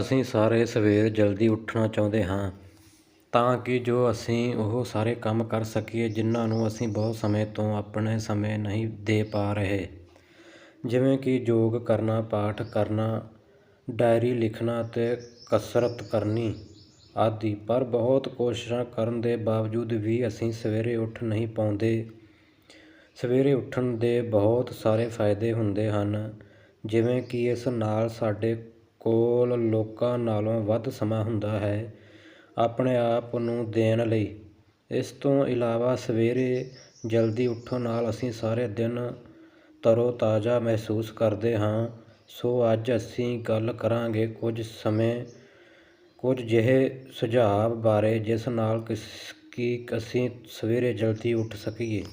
ਅਸੀਂ ਸਾਰੇ ਸਵੇਰ ਜਲਦੀ ਉੱਠਣਾ ਚਾਹੁੰਦੇ ਹਾਂ ਤਾਂ ਕਿ ਜੋ ਅਸੀਂ ਉਹ ਸਾਰੇ ਕੰਮ ਕਰ ਸਕੀਏ ਜਿਨ੍ਹਾਂ ਨੂੰ ਅਸੀਂ ਬਹੁਤ ਸਮੇਂ ਤੋਂ ਆਪਣੇ ਸਮੇਂ ਨਹੀਂ ਦੇ ਪਾ ਰਹੇ। ਜਿਵੇਂ ਕਿ ਯੋਗ ਕਰਨਾ, ਪਾਠ ਕਰਨਾ, ਡਾਇਰੀ ਲਿਖਣਾ ਅਤੇ ਕਸਰਤ ਕਰਨੀ ਆਦਿ। ਪਰ ਬਹੁਤ ਕੋਸ਼ਿਸ਼ਾਂ ਕਰਨ ਦੇ ਬਾਵਜੂਦ ਵੀ ਅਸੀਂ ਸਵੇਰੇ ਉੱਠ ਨਹੀਂ ਪਾਉਂਦੇ। ਸਵੇਰੇ ਉੱਠਣ ਦੇ ਬਹੁਤ ਸਾਰੇ ਫਾਇਦੇ ਹੁੰਦੇ ਹਨ, ਜਿਵੇਂ ਕਿ ਇਸ ਨਾਲ ਸਾਡੇ ਕੋਲ ਲੋਕਾਂ ਨਾਲੋਂ ਵੱਧ ਸਮਾਂ ਹੁੰਦਾ ਹੈ। ਆਪਣੇ ਆਪ ਨੂੰ ਦੇਣ ਲਈ। ਇਸ ਤੋਂ ਇਲਾਵਾ ਸਵੇਰੇ ਜਲਦੀ ਉੱਠਣ ਨਾਲ ਅਸੀਂ ਸਾਰੇ ਦਿਨ ਤਰੋ ਤਾਜ਼ਾ ਮਹਿਸੂਸ ਕਰਦੇ ਹਾਂ। ਸੋ ਅੱਜ ਅਸੀਂ ਗੱਲ ਕਰਾਂਗੇ ਕੁਝ ਸਮੇਂ, ਕੁਝ ਜਿਹੇ ਸੁਝਾਅ ਬਾਰੇ ਜਿਸ ਨਾਲ ਕਿਸ, ਕਿ ਅਸੀਂ ਸਵੇਰੇ ਜਲਦੀ ਉੱਠ ਸਕੀਏ।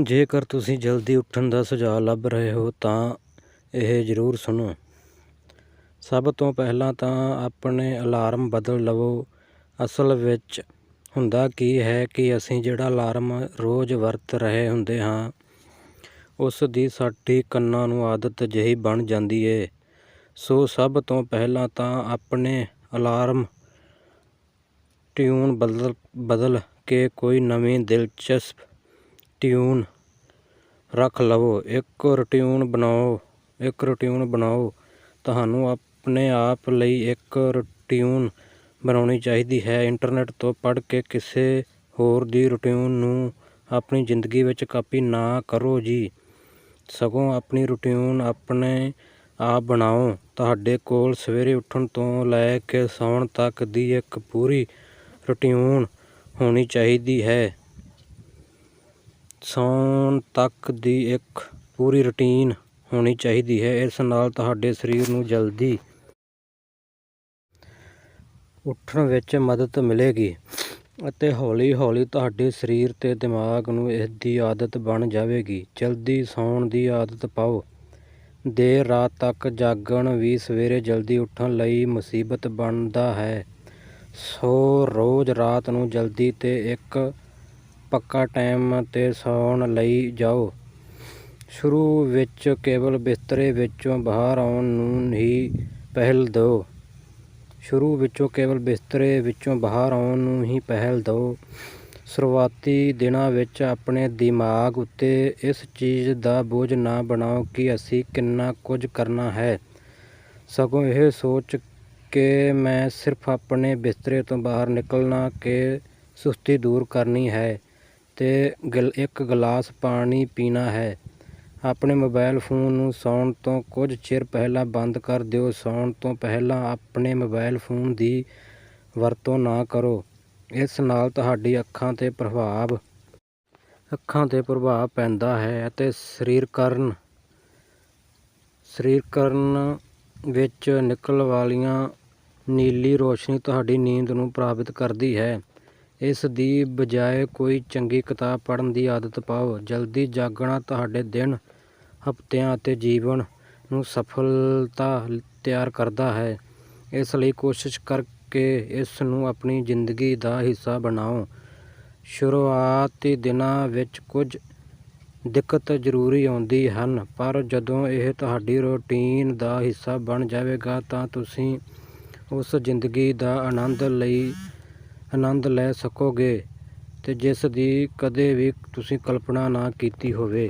ਜੇਕਰ ਤੁਸੀਂ ਜਲਦੀ ਉੱਠਣ ਦਾ ਸੁਝਾਅ ਲੱਭ ਰਹੇ ਹੋ, ਤਾਂ ਇਹ ਜ਼ਰੂਰ ਸੁਣੋ। ਸਭ ਤੋਂ ਪਹਿਲਾਂ ਤਾਂ ਆਪਣੇ ਅਲਾਰਮ ਬਦਲ ਲਵੋ। ਅਸਲ ਵਿੱਚ ਹੁੰਦਾ ਕੀ ਹੈ ਕਿ ਅਸੀਂ ਜਿਹੜਾ ਅਲਾਰਮ ਰੋਜ਼ ਵਰਤ ਰਹੇ ਹੁੰਦੇ ਹਾਂ, ਉਸ ਦੀ ਸਾਡੀ ਕੰਨਾਂ ਨੂੰ ਆਦਤ ਜਿਹੀ ਬਣ ਜਾਂਦੀ ਏ। ਸੋ ਸਭ ਤੋਂ ਪਹਿਲਾਂ ਤਾਂ ਆਪਣੇ ਅਲਾਰਮ ਟਿਊਨ ਬਦਲ ਬਦਲ ਕੇ ਕੋਈ ਨਵੀਂ ਦਿਲਚਸਪ ਟਿਊਨ ਰੱਖ ਲਵੋ। ਇੱਕ ਰੁਟੀਨ ਬਣਾਓ, ਇੱਕ ਰੁਟੀਨ ਬਣਾਓ। ਤੁਹਾਨੂੰ ਆਪਣੇ ਆਪ ਲਈ ਇੱਕ ਰੁਟੀਨ ਬਣਾਉਣੀ ਚਾਹੀਦੀ ਹੈ। ਇੰਟਰਨੈਟ ਤੋਂ ਪੜ੍ਹ ਕੇ ਕਿਸੇ ਹੋਰ ਦੀ ਰੁਟੀਨ ਨੂੰ ਆਪਣੀ ਜ਼ਿੰਦਗੀ ਵਿੱਚ ਕਾਪੀ ਨਾ ਕਰੋ ਜੀ। ਸਗੋਂ ਆਪਣੀ ਰੁਟੀਨ ਆਪਣੇ ਆਪ ਬਣਾਓ। ਤੁਹਾਡੇ ਕੋਲ ਸਵੇਰੇ ਉੱਠਣ ਤੋਂ ਲੈ ਕੇ ਸੌਣ ਤੱਕ ਦੀ ਇੱਕ ਪੂਰੀ ਰੁਟੀਨ ਹੋਣੀ ਚਾਹੀਦੀ ਹੈ। ਸੌਣ ਤੱਕ ਦੀ ਇੱਕ ਪੂਰੀ ਰੁਟੀਨ ਹੋਣੀ ਚਾਹੀਦੀ ਹੈ। ਇਸ ਨਾਲ ਤੁਹਾਡੇ ਸਰੀਰ ਨੂੰ ਜਲਦੀ ਉੱਠਣ ਵਿੱਚ ਮਦਦ ਮਿਲੇਗੀ ਅਤੇ ਹੌਲੀ ਹੌਲੀ ਤੁਹਾਡੇ ਸਰੀਰ ਤੇ ਦਿਮਾਗ ਨੂੰ ਇਸ ਦੀ ਆਦਤ ਬਣ ਜਾਵੇਗੀ। ਜਲਦੀ ਸੌਣ ਦੀ ਆਦਤ ਪਾਓ। ਦੇਰ ਰਾਤ ਤੱਕ ਜਾਗਣ ਵੀ ਸਵੇਰੇ ਜਲਦੀ ਉੱਠਣ ਲਈ ਮੁਸੀਬਤ ਬਣਦਾ ਹੈ। ਸੋ ਰੋਜ਼ ਰਾਤ ਨੂੰ ਜਲਦੀ ਤੇ ਇੱਕ ਪੱਕਾ ਟਾਈਮ ਤੇ ਸੌਣ ਲਈ ਜਾਓ। ਸ਼ੁਰੂ ਵਿੱਚ ਕੇਵਲ ਬਿਸਤਰੇ ਵਿੱਚੋਂ ਬਾਹਰ ਆਉਣ ਨੂੰ ਹੀ ਪਹਿਲ ਦਿਓ। ਸ਼ੁਰੂ ਵਿੱਚੋਂ ਕੇਵਲ ਬਿਸਤਰੇ ਵਿੱਚੋਂ ਬਾਹਰ ਆਉਣ ਨੂੰ ਹੀ ਪਹਿਲ ਦਿਓ। ਸ਼ੁਰੂਆਤੀ ਦਿਨਾਂ ਵਿੱਚ ਆਪਣੇ ਦਿਮਾਗ ਉੱਤੇ ਇਸ ਚੀਜ਼ ਦਾ ਬੋਝ ਨਾ ਬਣਾਓ ਕਿ ਅਸੀਂ ਕਿੰਨਾ ਕੁਝ ਕਰਨਾ ਹੈ। ਸਗੋਂ ਇਹ ਸੋਚ ਕੇ ਮੈਂ ਸਿਰਫ ਆਪਣੇ ਬਿਸਤਰੇ ਤੋਂ ਬਾਹਰ ਨਿਕਲਣਾ ਕਿ ਸੁਸਤੀ ਦੂਰ ਕਰਨੀ ਹੈ। ਤੇ ਇੱਕ ਗਲਾਸ ਪਾਣੀ ਪੀਣਾ ਹੈ। ਆਪਣੇ ਮੋਬਾਈਲ ਫੋਨ ਨੂੰ ਸੌਣ ਤੋਂ ਕੁਝ ਚਿਰ ਪਹਿਲਾਂ ਬੰਦ ਕਰ ਦਿਓ। ਸੌਣ ਤੋਂ ਪਹਿਲਾਂ ਆਪਣੇ ਮੋਬਾਈਲ ਫੋਨ ਦੀ ਵਰਤੋਂ ਨਾ ਕਰੋ। ਇਸ ਨਾਲ ਤੁਹਾਡੀ ਅੱਖਾਂ ਤੇ ਪ੍ਰਭਾਵ, ਅੱਖਾਂ ਤੇ ਪ੍ਰਭਾਵ ਪੈਂਦਾ ਹੈ ਅਤੇ ਸਰੀਰਕਰਨ ਸਰੀਰਕਰਨ ਵਿੱਚ ਨਿਕਲ ਵਾਲੀਆਂ ਨੀਲੀ ਰੋਸ਼ਨੀ ਤੁਹਾਡੀ ਨੀਂਦ ਨੂੰ ਪ੍ਰਭਾਵਿਤ ਕਰਦੀ ਹੈ। ਇਸ ਦੀ ਬਜਾਏ ਕੋਈ ਚੰਗੀ ਕਿਤਾਬ ਪੜ੍ਹਨ ਦੀ ਆਦਤ ਪਾਓ। ਜਲਦੀ ਜਾਗਣਾ ਤੁਹਾਡੇ ਦਿਨ, ਹਫ਼ਤਿਆਂ ਅਤੇ ਜੀਵਨ ਨੂੰ ਸਫਲਤਾ ਤਿਆਰ ਕਰਦਾ ਹੈ। ਇਸ ਲਈ ਕੋਸ਼ਿਸ਼ ਕਰਕੇ ਇਸ ਨੂੰ ਆਪਣੀ ਜ਼ਿੰਦਗੀ ਦਾ ਹਿੱਸਾ ਬਣਾਓ। ਸ਼ੁਰੂਆਤੀ ਦਿਨਾਂ ਵਿੱਚ ਕੁਝ ਦਿੱਕਤ ਜ਼ਰੂਰੀ ਆਉਂਦੀ ਹਨ, ਪਰ ਜਦੋਂ ਇਹ ਤੁਹਾਡੀ ਰੁਟੀਨ ਦਾ ਹਿੱਸਾ ਬਣ ਜਾਵੇਗਾ ਤਾਂ ਤੁਸੀਂ ਉਸ ਜ਼ਿੰਦਗੀ ਦਾ ਆਨੰਦ ਲਈ ਆਨੰਦ ਲੈ ਸਕੋਗੇ ਅਤੇ ਜਿਸ ਦੀ ਕਦੇ ਵੀ ਤੁਸੀਂ ਕਲਪਨਾ ਨਾ ਕੀਤੀ ਹੋਵੇ।